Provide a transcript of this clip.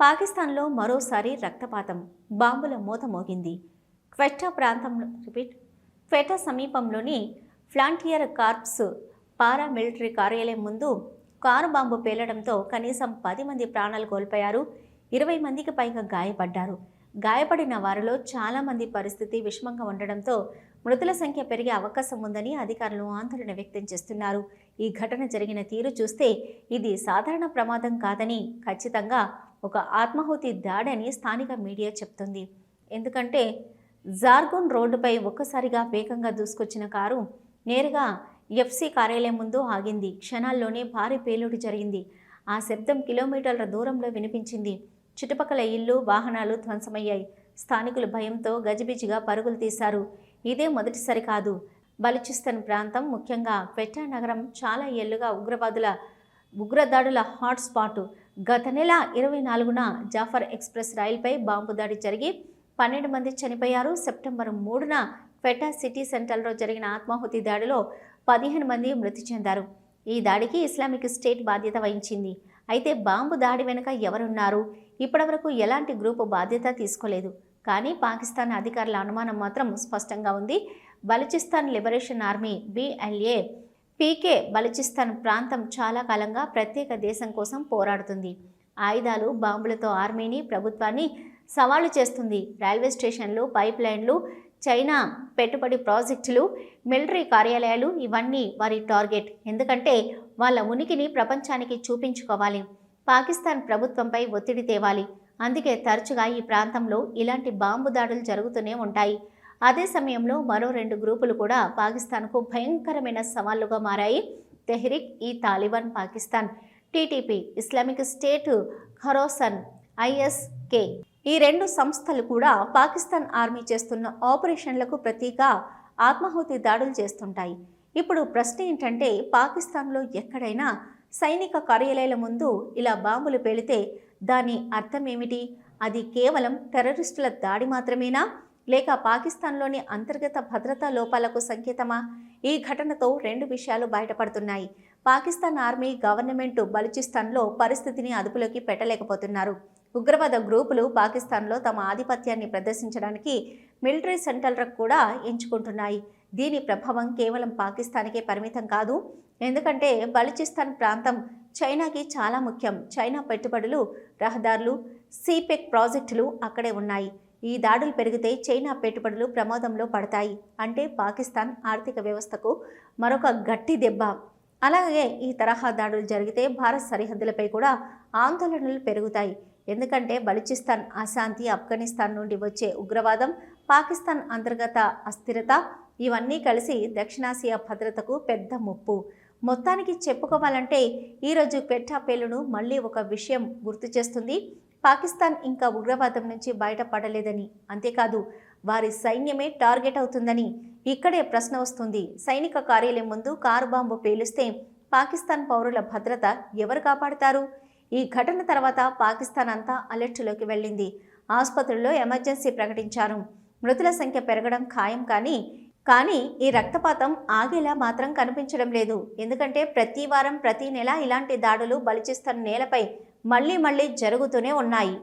పాకిస్తాన్లో మరోసారి రక్తపాతం. బాంబుల మూత మోగింది. క్వెట్టా ప్రాంతంలో రిపీట్ క్వెటా సమీపంలోని ఫ్లాంటియర్ కార్ప్స్ పారామిలిటరీ కార్యాలయం ముందు కారు బాంబు పేలడంతో కనీసం పది మంది ప్రాణాలు కోల్పోయారు. ఇరవై మందికి పైగా గాయపడ్డారు. గాయపడిన వారిలో చాలామంది పరిస్థితి విషమంగా ఉండడంతో మృతుల సంఖ్య పెరిగే అవకాశం ఉందని అధికారులు ఆందోళన వ్యక్తం చేస్తున్నారు. ఈ ఘటన జరిగిన తీరు చూస్తే ఇది సాధారణ ప్రమాదం కాదని ఖచ్చితంగా ఒక ఆత్మాహుతి దాడని స్థానిక మీడియా చెప్తుంది. ఎందుకంటే జార్గున్ రోడ్డుపై ఒక్కసారిగా వేగంగా దూసుకొచ్చిన కారు నేరుగా ఎఫ్సి కార్యాలయం ముందు ఆగింది. క్షణాల్లోనే భారీ పేలుడు జరిగింది. ఆ శబ్దం కిలోమీటర్ల దూరంలో వినిపించింది. చుట్టుపక్కల ఇల్లు వాహనాలు ధ్వంసమయ్యాయి. స్థానికులు భయంతో గజిబిజిగా పరుగులు తీశారు. ఇదే మొదటిసారి కాదు. బలుచిస్తాన్ ప్రాంతం ముఖ్యంగా పెట్టా నగరం చాలా ఏళ్ళుగా ఉగ్రవాదుల ఉగ్రదాడుల హాట్స్పాట్ గత నెల ఇరవై నాలుగున జాఫర్ ఎక్స్ప్రెస్ రైలుపై బాంబు దాడి జరిగి పన్నెండు మంది చనిపోయారు. సెప్టెంబర్ మూడున ఫెటా సిటీ సెంటర్లో జరిగిన ఆత్మాహుతి దాడిలో పదిహేను మంది మృతి చెందారు. ఈ దాడికి ఇస్లామిక్ స్టేట్ బాధ్యత వహించింది. అయితే బాంబు దాడి వెనుక ఎవరున్నారు? ఇప్పటివరకు ఎలాంటి గ్రూపు బాధ్యత తీసుకోలేదు. కానీ పాకిస్తాన్ అధికారుల అనుమానం మాత్రం స్పష్టంగా ఉంది. Balochistan liberation army BLA PK Balochistan ప్రాంతం చాలా కాలంగా ప్రత్యేక దేశం కోసం పోరాడుతుంది. ఆయుధాలు బాంబులతో ఆర్మీని ప్రభుత్వాన్ని సవాలు చేస్తుంది. రైల్వే స్టేషన్లు పైప్ లైన్లు చైనా పెట్టుబడి ప్రాజెక్టులు మిలిటరీ కార్యాలయాలు ఇవన్నీ వారి టార్గెట్. ఎందుకంటే వాళ్ళ ఉనికిని ప్రపంచానికి చూపించుకోవాలి. పాకిస్తాన్ ప్రభుత్వంపై ఒత్తిడి తేవాలి. అందుకే తరచుగా ఈ ప్రాంతంలో ఇలాంటి బాంబు దాడులు జరుగుతూనే ఉంటాయి. అదే సమయంలో మరో రెండు గ్రూపులు కూడా పాకిస్తాన్కు భయంకరమైన సవాళ్ళుగా మారాయి. Tehrik e Taliban Pakistan. TTP Islamic State Khorasan ISK. ఈ రెండు సంస్థలు కూడా పాకిస్తాన్ ఆర్మీ చేస్తున్న ఆపరేషన్లకు ప్రతీగా ఆత్మాహుతి దాడులు చేస్తుంటాయి. ఇప్పుడు ప్రశ్న ఏంటంటే పాకిస్తాన్లో ఎక్కడైనా సైనిక కార్యాలయాల ముందు ఇలా బాంబులు పేలితే దాని అర్థం ఏమిటి? అది కేవలం టెర్రరిస్టుల దాడి మాత్రమేనా? లేక పాకిస్తాన్లోని అంతర్గత భద్రతా లోపాలకు సంకేతమా? ఈ ఘటనతో రెండు విషయాలు బయటపడుతున్నాయి. పాకిస్తాన్ ఆర్మీ గవర్నమెంట్ బలూచిస్తాన్లో పరిస్థితిని అదుపులోకి పెట్టలేకపోతున్నారు. ఉగ్రవాద గ్రూపులు పాకిస్తాన్లో తమ ఆధిపత్యాన్ని ప్రదర్శించడానికి మిలిటరీ సెంటర్లకు కూడా ఎంచుకుంటున్నాయి. దీని ప్రభావం కేవలం పాకిస్తాన్కే పరిమితం కాదు. ఎందుకంటే బలూచిస్తాన్ ప్రాంతం చైనాకి చాలా ముఖ్యం. చైనా పెట్టుబడులు రహదారులు సీపెక్ ప్రాజెక్టులు అక్కడే ఉన్నాయి. ఈ దాడులు పెరిగితే చైనా పెట్టుబడులు ప్రమాదంలో పడతాయి అంటే పాకిస్తాన్ ఆర్థిక వ్యవస్థకు మరొక గట్టి దెబ్బ. అలాగే ఈ తరహా దాడులు జరిగితే భారత్ సరిహద్దులపై కూడా ఆందోళనలు పెరుగుతాయి. ఎందుకంటే బలూచిస్తాన్ అశాంతి ఆఫ్ఘనిస్తాన్ నుండి వచ్చే ఉగ్రవాదం పాకిస్తాన్ అంతర్గత అస్థిరత ఇవన్నీ కలిసి దక్షిణాసియా భద్రతకు పెద్ద ముప్పు. మొత్తానికి చెప్పుకోవాలంటే ఈరోజు పెట్టా పేలును మళ్ళీ ఒక విషయం గుర్తు చేస్తుంది. పాకిస్తాన్ ఇంకా ఉగ్రవాదం నుంచి బయటపడలేదని. అంతేకాదు వారి సైన్యమే టార్గెట్ అవుతుందని ఇక్కడే ప్రశ్న వస్తుంది. సైనిక కార్యాలయం ముందు కారు బాంబు పేలుస్తే పాకిస్తాన్ పౌరుల భద్రత ఎవరు కాపాడుతారు? ఈ ఘటన తర్వాత పాకిస్తాన్ అంతా అలర్ట్లోకి వెళ్ళింది. ఆసుపత్రుల్లో ఎమర్జెన్సీ ప్రకటించారు. మృతుల సంఖ్య పెరగడం ఖాయం కానీ కానీ ఈ రక్తపాతం ఆగేలా మాత్రం కనిపించడం లేదు. ఎందుకంటే ప్రతి వారం ప్రతి నెల ఇలాంటి దాడులు బలిచిస్తున్న నేలపై మళ్ళీ మళ్ళీ జరుగుతూనే ఉన్నాయి.